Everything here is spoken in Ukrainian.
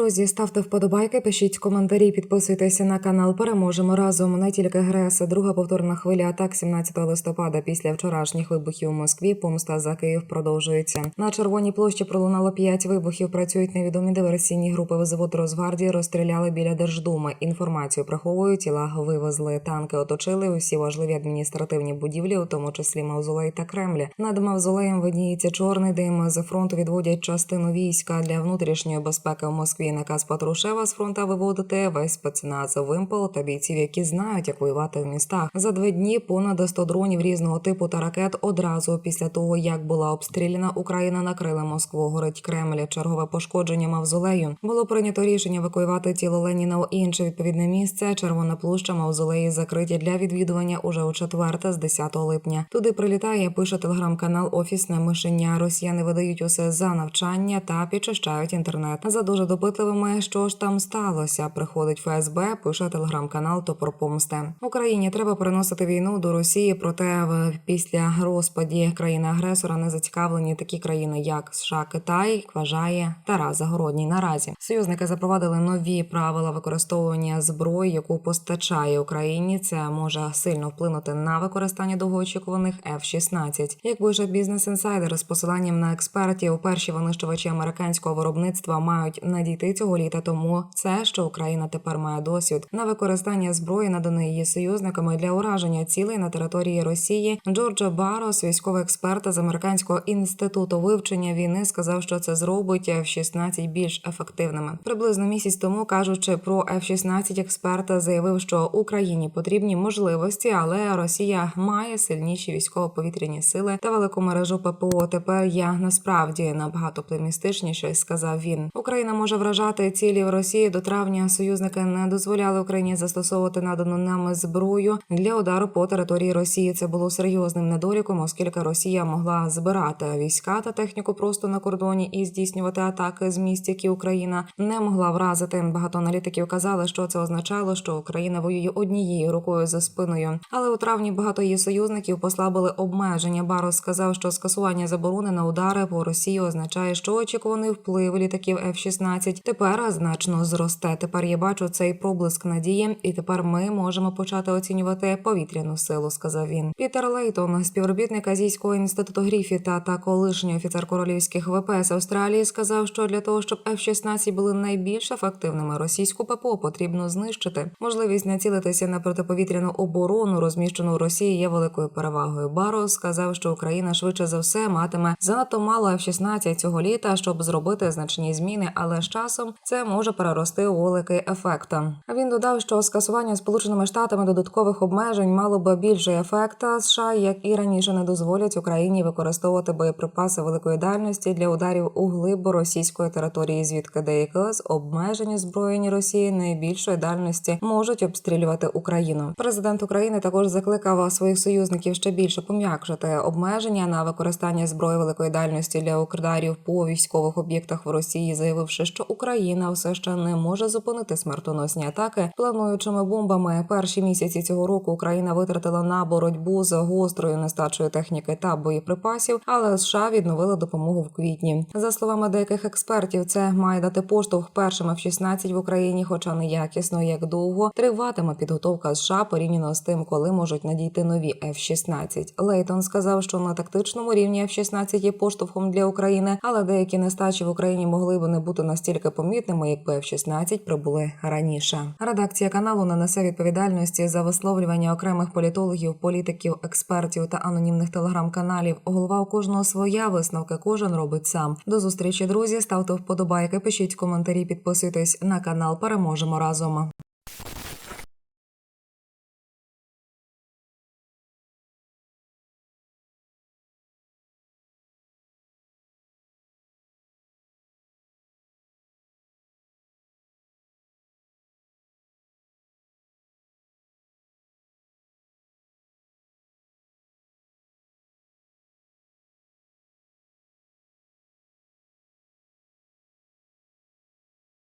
Друзі, ставте вподобайки, пишіть коментарі, підписуйтеся на канал. Переможемо разом. Не тільки ГРС, друга повторна хвиля атак 17 листопада. Після вчорашніх вибухів у Москві. Помста за Київ продовжується. На червоній площі пролунало п'ять вибухів. Працюють невідомі диверсійні групи. Взвод Росгвардії розстріляли біля Держдуми. Інформацію приховують, тіла вивезли. Танки оточили усі важливі адміністративні будівлі, у тому числі Мавзолей та Кремль. Над Мавзолеєм видніється чорний дим. З фронту відводять частину війська для внутрішньої безпеки в Москві. Наказ Патрушева з фронта виводити весь спецназ вимпел та бійців, які знають, як воювати в містах. За два дні понад 100 дронів різного типу та ракет одразу після того, як була обстріляна Україна, накрила Москву. Горить Кремль. Чергове пошкодження мавзолею. Було прийнято рішення евакуювати тіло Леніна у інше відповідне місце. Червона площа мавзолеї закриті для відвідування уже у четверте з 10 липня. Туди прилітає, пише телеграм-канал Офісне мишення. Росіяни видають усе за навчання та підчищають інтернет. За дуже допитливими, що ж там сталося. Приходить ФСБ, пише телеграм-канал Топор Помсти. Україні треба переносити війну до Росії. Проте в після розпаді країни-агресора не зацікавлені такі країни, як США, Китай, вважає Тарас Загородній. Наразі союзники запровадили нові правила використовування зброї, яку постачає Україні. Це може сильно вплинути на використання довгоочікуваних F-16. Як пише бізнес інсайдер з посиланням на експертів, перші винищувачі американського виробництва мають надійти цього літа. Тому це, що Україна тепер має досвід на використання зброї, наданої її союзниками для ураження цілей на території Росії. Джорджа Барос, військовий експерт з американського інституту вивчення війни, сказав, що це зробить F-16 більш ефективними. Приблизно місяць тому кажучи про F-16, експерт заявив, що Україні потрібні можливості, але Росія має сильніші військово-повітряні сили та велику мережу ППО. Тепер я насправді набагато оптимістичніше, сказав він. Україна може вражати цілі в Росії до травня. Союзники не дозволяли Україні застосовувати надану нами зброю для удару по території Росії. Це було серйозним недоліком, оскільки Росія могла збирати війська та техніку просто на кордоні і здійснювати атаки з місць, які Україна не могла вразити. Багато аналітиків казали, що це означало, що Україна воює однією рукою за спиною. Але у травні багато її союзників послабили обмеження. Барос сказав, що скасування заборони на удари по Росії означає, що очікуваний вплив літаків F-16 тепер значно зросте. Тепер я бачу цей проблиск надії, і тепер ми можемо почати оцінювати повітряну силу. Сказав він. Пітер Лейтон, співробітник Азійського інституту Гріфіта та колишній офіцер королівських ВПС Австралії, сказав, що для того, щоб F-16 були найбільш ефективними, російську ППО потрібно знищити. Можливість націлитися на протиповітряну оборону, розміщену в Росії, є великою перевагою. Барос сказав, що Україна швидше за все матиме занадто мало F-16 цього літа, щоб зробити значні зміни, але з часом це може перерости у великий ефект. Він додав, що скасування сполученими штатами додаткових обмежень мало би більший ефект. США, як і раніше, не дозволять Україні використовувати боєприпаси великої дальності для ударів у глиб російської території, звідки деякі з обмежень озброєні Росії найбільшої дальності можуть обстрілювати Україну. Президент України також закликав своїх союзників ще більше пом'якшити обмеження на використання зброї великої дальності для ударів по військових об'єктах в Росії, заявивши, що Україна все ще не може зупинити смертоносні атаки плануючими бомбами. Перші місяці цього року Україна витратила на боротьбу з гострою нестачею техніки та боєприпасів, але США відновили допомогу в квітні. За словами деяких експертів, це має дати поштовх першим F-16 в Україні, хоча не якісно, як довго триватиме підготовка США порівняно з тим, коли можуть надійти нові F-16. Лейтон сказав, що на тактичному рівні F-16 є поштовхом для України, але деякі нестачі в Україні могли б не бути настільки помітними, якби F-16 прибули раніше. Редакція каналу не несе відповідальності за висловлювання окремих політологів, політиків, експертів та анонімних телеграм-каналів. Голова у кожного своя висновки кожен робить сам. До зустрічі, друзі. Ставте вподобайки, пишіть коментарі, підписуйтесь на канал. Переможемо разом.